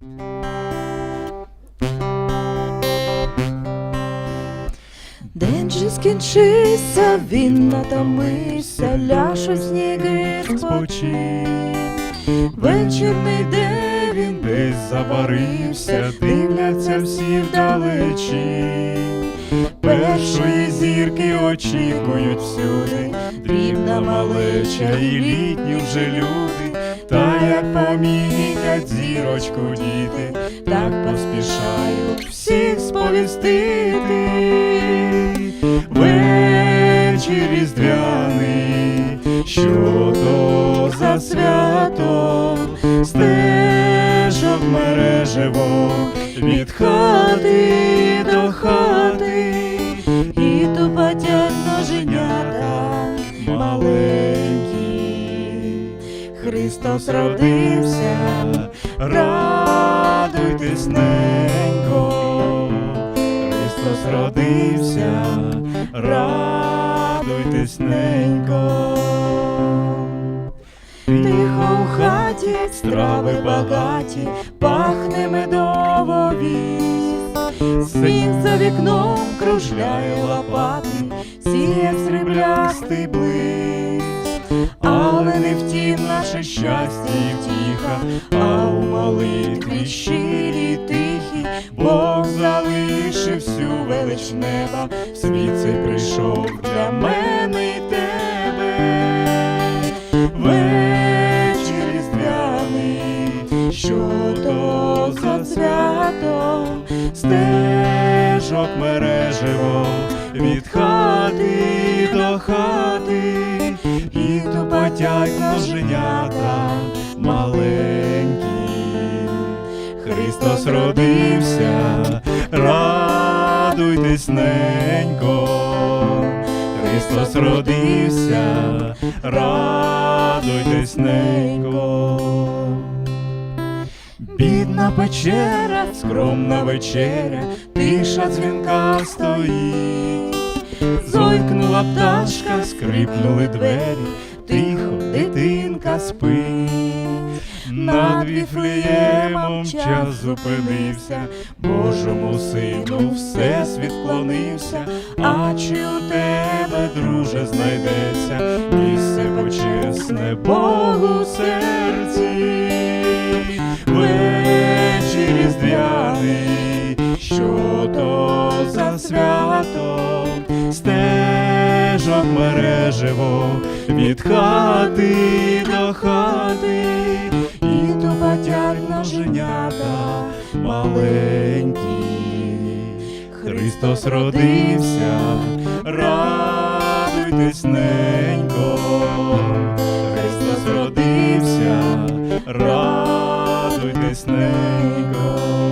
День же скінчився, він натомився, ляж у сніги спочив. Вечір не йде, він Десь запарився, дивляться всі вдалечі. Першої зірки очікують всюди, дрібна малеча і літні вже люди, та як помітять зірочку діти, так поспішають всіх сповістити. Вечір різдвяний, що то за свято, стежок мережево від хати, Христос родився, радуйтесь ненько. Христос родився, радуйтесь ненько. Тихо у хаті, страви багаті, пахне медово вість. Сніг за вікном кружляє лопати, сіє сріблястий блиск. Щастя і втіха, а у молитві щирі тихі, Бог залишив всю велич неба, світ цей прийшов для мене і тебе. Вечір різдвяний, що то за свято, стежок мережево від хати до хати, тупотять ноженята маленькі. Христос родився, радуйтесь ненько. Христос родився, радуйтесь ненько. Бідна печера, скромна вечеря, тиша дзвінка стоїть. Зойкнула пташка, скрипнули двері, тихо дитинка спить. Над віфлеємом час зупинився, Божому сину всесвіт вклонився, а чи у тебе, друже, знайдеться місце почесне Богу серці? Вечір різдвяний, що то за свято, мережево від хати до хати, і тупотять ноженята маленькі. Христос родився, радуйтесь ненько. Христос родився, радуйтесь ненько.